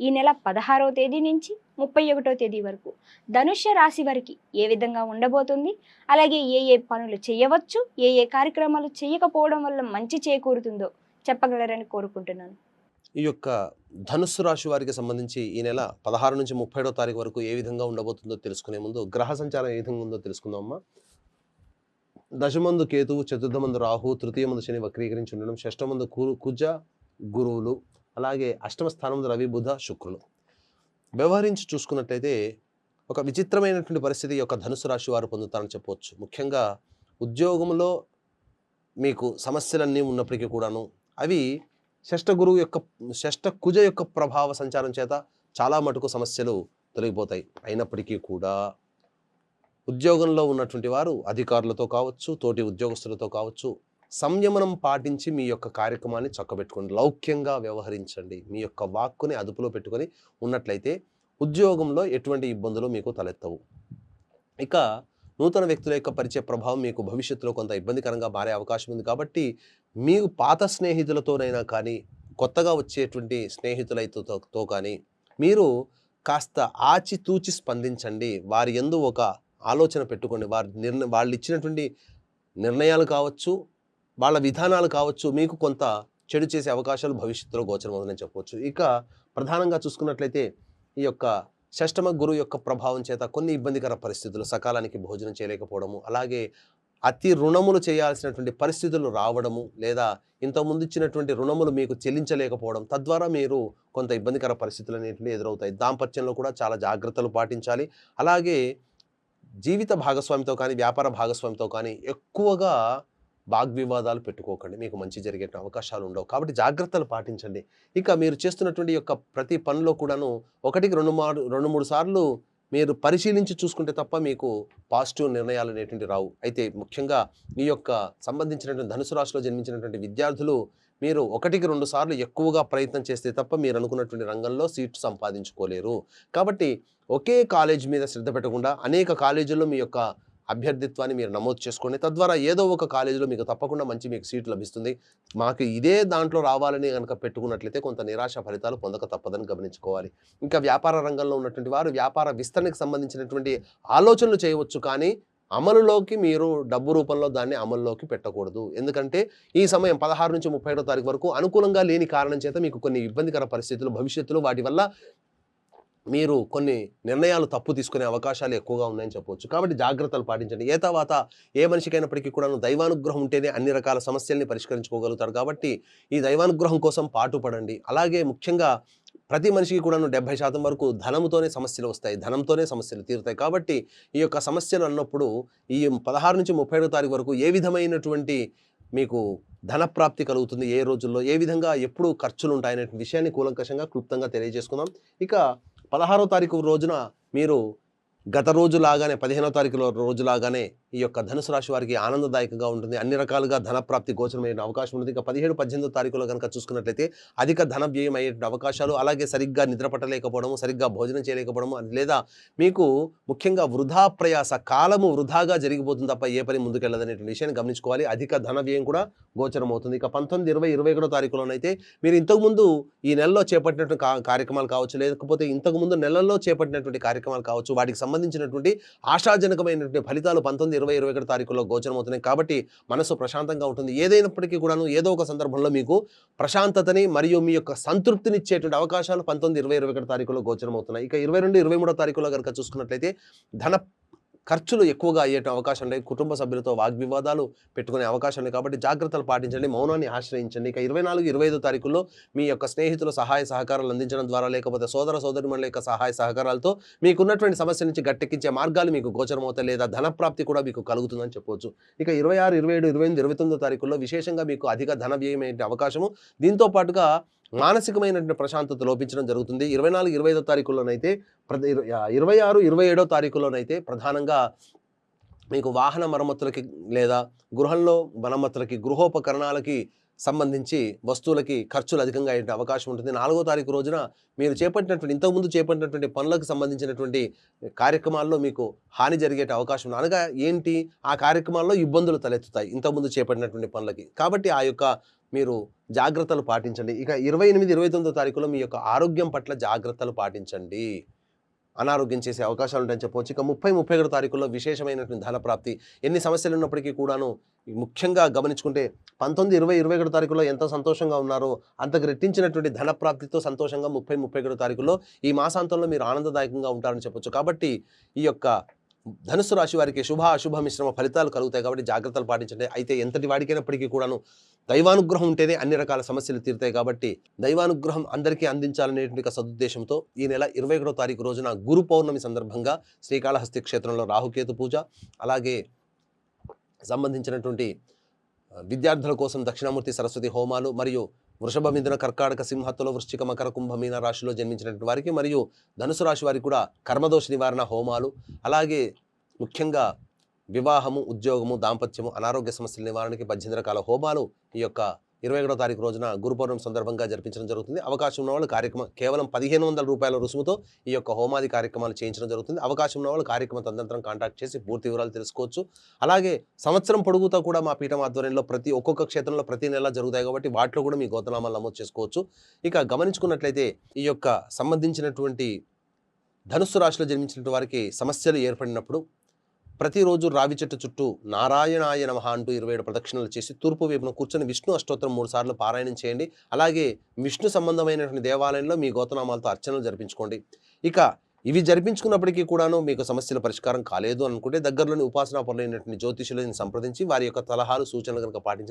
ఈ నెల పదహారవ తేదీ నుంచి ముప్పై ఒకటో తేదీ వరకు ధనుష్య రాశి వారికి ఏ విధంగా ఉండబోతుంది? అలాగే ఏ ఏ పనులు చేయవచ్చు? ఏ ఏ కార్యక్రమాలు చేయకపోవడం వల్ల మంచి చేకూరుతుందో చెప్పగలరని కోరుకుంటున్నాను. ఈ యొక్క ధనుస్సు రాశి వారికి సంబంధించి ఈ నెల పదహారు నుంచి ముప్పైడో తారీఖు వరకు ఏ విధంగా ఉండబోతుందో తెలుసుకునే ముందు గ్రహ సంచారం ఏ విధంగా ఉందో తెలుసుకుందామమ్మా దశమందు కేతువు చతుర్థమందు రాహు తృతీయమందు శని వక్రీకరించి ఉండడం షష్టమందు కు కుజ గురువులు అలాగే అష్టమ స్థానంలో రవి బుధ శుక్రులు. వ్యవహరించి చూసుకున్నట్లయితే ఒక విచిత్రమైనటువంటి పరిస్థితి యొక్క ధనుసు రాశి వారు పొందుతారని చెప్పవచ్చు. ముఖ్యంగా ఉద్యోగంలో మీకు సమస్యలన్నీ ఉన్నప్పటికీ కూడాను అవి షష్ట గురువు యొక్క షష్ట కుజ యొక్క ప్రభావ సంచారం చేత చాలా మటుకు సమస్యలు తొలగిపోతాయి. అయినప్పటికీ కూడా ఉద్యోగంలో ఉన్నటువంటి వారు అధికారులతో కావచ్చు తోటి ఉద్యోగస్తులతో కావచ్చు సంయమనం పాటించి మీ యొక్క కార్యక్రమాన్ని చక్కబెట్టుకోండి. లౌక్యంగా వ్యవహరించండి. మీ యొక్క వాక్కుని అదుపులో పెట్టుకొని ఉన్నట్లయితే ఉద్యోగంలో ఎటువంటి ఇబ్బందులు మీకు తలెత్తవు. ఇక నూతన వ్యక్తుల యొక్క పరిచయ ప్రభావం మీకు భవిష్యత్తులో కొంత ఇబ్బందికరంగా మారే అవకాశం ఉంది కాబట్టి మీకు పాత స్నేహితులతోనైనా కానీ కొత్తగా వచ్చేటువంటి స్నేహితులతో కానీ మీరు కాస్త ఆచితూచి స్పందించండి. వారి ఎందు ఒక ఆలోచన పెట్టుకోండి. వారి నిర్ణ వాళ్ళు ఇచ్చినటువంటి నిర్ణయాలు కావచ్చు వాళ్ళ విధానాలు కావచ్చు మీకు కొంత చెడు చేసే అవకాశాలు భవిష్యత్తులో గోచరం ఉందని చెప్పవచ్చు ఇక ప్రధానంగా చూసుకున్నట్లయితే ఈ యొక్క షష్టమ గురువు యొక్క ప్రభావం చేత కొన్ని ఇబ్బందికర పరిస్థితులు సకాలానికి భోజనం చేయలేకపోవడము అలాగే అతి రుణములు చేయాల్సినటువంటి పరిస్థితులు రావడము లేదా ఇంతకుముందు ఇచ్చినటువంటి రుణములు మీకు చెల్లించలేకపోవడం తద్వారా మీరు కొంత ఇబ్బందికర పరిస్థితులు అనేటివి ఎదురవుతాయి. దాంపత్యంలో కూడా చాలా జాగ్రత్తలు పాటించాలి. అలాగే జీవిత భాగస్వామితో కానీ వ్యాపార భాగస్వామితో కానీ ఎక్కువగా వాగ్వివాదాలు పెట్టుకోకండి. మీకు మంచి జరిగే అవకాశాలు ఉండవు. కాబట్టి జాగ్రత్తలు పాటించండి. ఇక మీరు చేస్తున్నటువంటి యొక్క ప్రతి పనిలో కూడాను ఒకటికి రెండు మారు రెండు మూడు సార్లు మీరు పరిశీలించి చూసుకుంటే తప్ప మీకు పాజిటివ్ నిర్ణయాలు అనేటువంటి రావు. అయితే ముఖ్యంగా ఈ యొక్క సంబంధించినటువంటి ధనుసు రాశిలో జన్మించినటువంటి విద్యార్థులు మీరు ఒకటికి రెండు సార్లు ఎక్కువగా ప్రయత్నం చేస్తే తప్ప మీరు అనుకున్నటువంటి రంగంలో సీట్ సంపాదించుకోలేరు. కాబట్టి ఒకే కాలేజ్ మీద శ్రద్ధ పెట్టకుండా అనేక కాలేజీల్లో మీ యొక్క అభ్యర్థిత్వాన్ని మీరు నమోదు చేసుకోండి. తద్వారా ఏదో ఒక కాలేజీలో మీకు తప్పకుండా మంచి మీకు సీట్ లభిస్తుంది. మాకు ఇదే దాంట్లో రావాలని కనుక పెట్టుకున్నట్లయితే కొంత నిరాశ ఫలితాలు పొందక తప్పదని గమనించుకోవాలి. ఇంకా వ్యాపార రంగంలో ఉన్నటువంటి వారు వ్యాపార విస్తరణకు సంబంధించినటువంటి ఆలోచనలు చేయవచ్చు కానీ అమలులోకి మీరు డబ్బు రూపంలో దాన్ని అమల్లోకి పెట్టకూడదు. ఎందుకంటే ఈ సమయం పదహారు నుంచి ముప్పై ఏడో తారీఖు వరకు అనుకూలంగా లేని కారణం చేత మీకు కొన్ని ఇబ్బందికర పరిస్థితులు భవిష్యత్తులో వాటి వల్ల మీరు కొన్ని నిర్ణయాలు తప్పు తీసుకునే అవకాశాలు ఎక్కువగా ఉన్నాయని చెప్పవచ్చు. కాబట్టి జాగ్రత్తలు పాటించండి. ఏ తర్వాత ఏ మనిషికైనప్పటికీ కూడా దైవానుగ్రహం ఉంటేనే అన్ని రకాల సమస్యల్ని పరిష్కరించుకోగలుగుతారు. కాబట్టి ఈ దైవానుగ్రహం కోసం పాటుపడండి. అలాగే ముఖ్యంగా ప్రతి మనిషికి కూడా డెబ్బై శాతం వరకు ధనంతోనే సమస్యలు వస్తాయి. ధనంతోనే సమస్యలు తీరుతాయి. కాబట్టి ఈ యొక్క సమస్యలు అన్నప్పుడు ఈ పదహారు నుంచి ముప్పై ఏడో తారీఖు వరకు ఏ విధమైనటువంటి మీకు ధనప్రాప్తి కలుగుతుంది? ఏ రోజుల్లో? ఏ విధంగా ఎప్పుడు ఖర్చులు ఉంటాయనే విషయాన్ని కూలంకషంగా క్లుప్తంగా తెలియజేసుకుందాం. ఇక పదహారో తారీఖు రోజున మీరు గత రోజు లాగానే పదిహేనో తారీఖు రోజులాగానే ఈ యొక్క ధనుసు రాశి వారికి ఆనందదాయకంగా ఉంటుంది. అన్ని రకాలుగా ధనప్రాప్తి గోచరమైన అవకాశం ఉంటుంది ఇంకా పదిహేడు పద్దెనిమిదో తారీఖులో కనుక చూసుకున్నట్లయితే అధిక ధన వ్యయం అయ్యే అవకాశాలు అలాగే సరిగ్గా నిద్రపట్టలేకపోవడము సరిగ్గా భోజనం చేయలేకపోవడము లేదా మీకు ముఖ్యంగా వృధా ప్రయాస కాలము వృధాగా జరిగిపోతుంది తప్ప ఏ పని ముందుకెళ్ళదనేటువంటి విషయాన్ని గమనించుకోవాలి. అధిక ధన వ్యయం కూడా గోచరం అవుతుంది ఇక పంతొమ్మిది ఇరవై ఇరవై ఒకటో తారీఖులోనైతే మీరు ఇంతకుముందు ఈ నెలలో చేపట్టినటువంటి కార్యక్రమాలు కావచ్చు లేకపోతే ఇంతకుముందు నెలల్లో చేపట్టినటువంటి కార్యక్రమాలు కావచ్చు వాటికి సంబంధించినటువంటి ఆశాజనకమైనటువంటి ఫలితాలు పంతొమ్మిది ఇరవై ఇరవై ఒకటి తారీఖులో గోచరమవుతున్నాయి కాబట్టి మనసు ప్రశాంతంగా ఉంటుంది. ఏదైనప్పటికీ కూడాను ఏదో ఒక సందర్భంలో మీకు ప్రశాంతతని మరియు మీ యొక్క సంతృప్తినిచ్చేటువంటి అవకాశాలు పంతొమ్మిది ఇరవై ఇరవై ఒకటి తారీఖులో గోచరమవుతున్నాయి ఇక ఇరవై రెండు ఇరవై మూడో తారీఖులో కనుక చూసుకున్నట్లయితే ధన ఖర్చులు ఎక్కువగా అయ్యే అవకాశం ఉన్నాయి కుటుంబ సభ్యులతో వాగ్వివాదాలు పెట్టుకునే అవకాశం ఉంది కాబట్టి జాగ్రత్తలు పాటించండి మౌనాన్ని ఆశ్రయించండి. ఇక ఇరవై నాలుగు ఇరవై ఐదు తారీఖుల్లో మీ యొక్క స్నేహితులు సహాయ సహకారాలు అందించడం ద్వారా లేకపోతే సోదర సోదరిమణుల యొక్క సహాయ సహకారాలతో మీకున్నటువంటి సమస్య నుంచి గట్టెక్కించే మార్గాలు మీకు గోచరమవుతాయి లేదా ధనప్రాప్తి కూడా మీకు కలుగుతుందని చెప్పవచ్చు ఇక ఇరవై ఆరు ఇరవై ఏడు ఇరవై ఎనిమిది ఇరవై తొమ్మిదో తారీఖుల్లో విశేషంగా మీకు అధిక ధన వ్యయమైన అవకాశము. దీంతో పాటుగా మానసికమైనటువంటి ప్రశాంతత లోపించడం జరుగుతుంది. ఇరవై నాలుగు ఇరవై ఐదో తారీఖుల్లోనైతే ప్రతి ఇరవై ఆరు ఇరవై ఏడో తారీఖుల్లోనైతే ప్రధానంగా మీకు వాహన మరమ్మతులకి లేదా గృహంలో మరమ్మతులకి గృహోపకరణాలకి సంబంధించి వస్తువులకి ఖర్చులు అధికంగా అయ్యే అవకాశం ఉంటుంది. నాలుగో తారీఖు రోజున మీరు చేపట్టినటువంటి ఇంతకుముందు చేపట్టినటువంటి పనులకు సంబంధించినటువంటి కార్యక్రమాల్లో మీకు హాని జరిగే అవకాశం ఉంది. అనగా ఏంటి? ఆ కార్యక్రమాల్లో ఇబ్బందులు తలెత్తుతాయి ఇంతకుముందు చేపట్టినటువంటి పనులకి. కాబట్టి ఆ యొక్క మీరు జాగ్రత్తలు పాటించండి. ఇక ఇరవై ఎనిమిది ఇరవై తొమ్మిదో తారీఖులో మీ యొక్క ఆరోగ్యం పట్ల జాగ్రత్తలు పాటించండి. అనారోగ్యం చేసే అవకాశాలు ఉంటాయని చెప్పవచ్చు. ఇక ముప్పై ముప్పై ఒకటో తారీఖుల్లో విశేషమైనటువంటి ధన ప్రాప్తి ఎన్ని సమస్యలు ఉన్నప్పటికీ కూడాను ముఖ్యంగా గమనించుకుంటే పంతొమ్మిది ఇరవై ఇరవై ఒకటో తారీఖులో ఎంత సంతోషంగా ఉన్నారో అంతకు రెట్టించినటువంటి ధన ప్రాప్తితో సంతోషంగా ముప్పై ముప్పై ఒకటో తారీఖులో ఈ మాసాంతంలో మీరు ఆనందదాయకంగా ఉంటారని చెప్పొచ్చు. కాబట్టి ఈ యొక్క ధనుసు రాశి వారికి శుభ అశుభ మిశ్రమ ఫలితాలు కలుగుతాయి కాబట్టి జాగ్రత్తలు పాటించండి. అయితే ఎంతటి వాడికైనప్పటికీ కూడాను దైవానుగ్రహం ఉంటేనే అన్ని రకాల సమస్యలు తీరుతాయి కాబట్టి దైవానుగ్రహం అందరికీ అందించాలనేటువంటి సదుద్దేశంతో ఈ నెల ఇరవై ఒకటో తారీఖు రోజున గురు పౌర్ణమి సందర్భంగా శ్రీకాళహస్తి క్షేత్రంలో రాహుకేతు పూజ అలాగే సంబంధించినటువంటి విద్యార్థుల కోసం దక్షిణామూర్తి సరస్వతి హోమాలు మరియు వృషభ మిథున కర్కాటక సింహత్తుల వృశ్చిక మకర కుంభ మీన రాశిలో జన్మించినటువంటి వారికి మరియు ధనుసు రాశి వారికి కూడా కర్మదోష నివారణ హోమాలు అలాగే ముఖ్యంగా వివాహము ఉద్యోగము దాంపత్యము అనారోగ్య సమస్యల నివారణకి పద్దెనిమిది రకాల హోమాలు ఈ యొక్క ఇరవై ఒకటో తారీఖు రోజున గురు పౌర్ణమి సందర్భంగా జరిపించడం జరుగుతుంది. అవకాశం ఉన్న వాళ్ళు కార్యక్రమం కేవలం పదిహేను వందల రూపాయల రుసుముతో ఈ యొక్క హోమాది కార్యక్రమాలు చేయించడం జరుగుతుంది. అవకాశం ఉన్న వాళ్ళు కార్యక్రమం తదనంతరం కాంటాక్ట్ చేసి పూర్తి వివరాలు తెలుసుకోవచ్చు. అలాగే సంవత్సరం పొడుగుతో కూడా మా పీఠం ఆధ్వర్యంలో ప్రతి ఒక్కొక్క క్షేత్రంలో ప్రతి నెల జరుగుతాయి కాబట్టి వాటిలో కూడా మీ గోతనామాలు నమోదు చేసుకోవచ్చు. ఇక గమనించుకున్నట్లయితే ఈ యొక్క సంబంధించినటువంటి ధనుస్సు రాశిలో జన్మించినటువంటి వారికి సమస్యలు ఏర్పడినప్పుడు ప్రతిరోజు రావి చెట్టు చుట్టూ నారాయణాయ నమః అంటూ ఇరవై ఏడు ప్రదక్షిణలు చేసి తూర్పు వైపున కూర్చొని విష్ణు అష్టోత్తరం మూడు సార్లు పారాయణం చేయండి. అలాగే విష్ణు సంబంధమైనటువంటి దేవాలయంలో మీ గోతనామాలతో అర్చనలు జరిపించుకోండి. ఇక ఇవి జరిపించుకున్నప్పటికీ కూడాను మీకు సమస్యల పరిష్కారం కాలేదు అనుకుంటే దగ్గరలోని ఉపాసనా పనులైనటువంటి జ్యోతిషులను సంప్రదించి వారి యొక్క సలహాలు సూచనలు కనుక పాటించి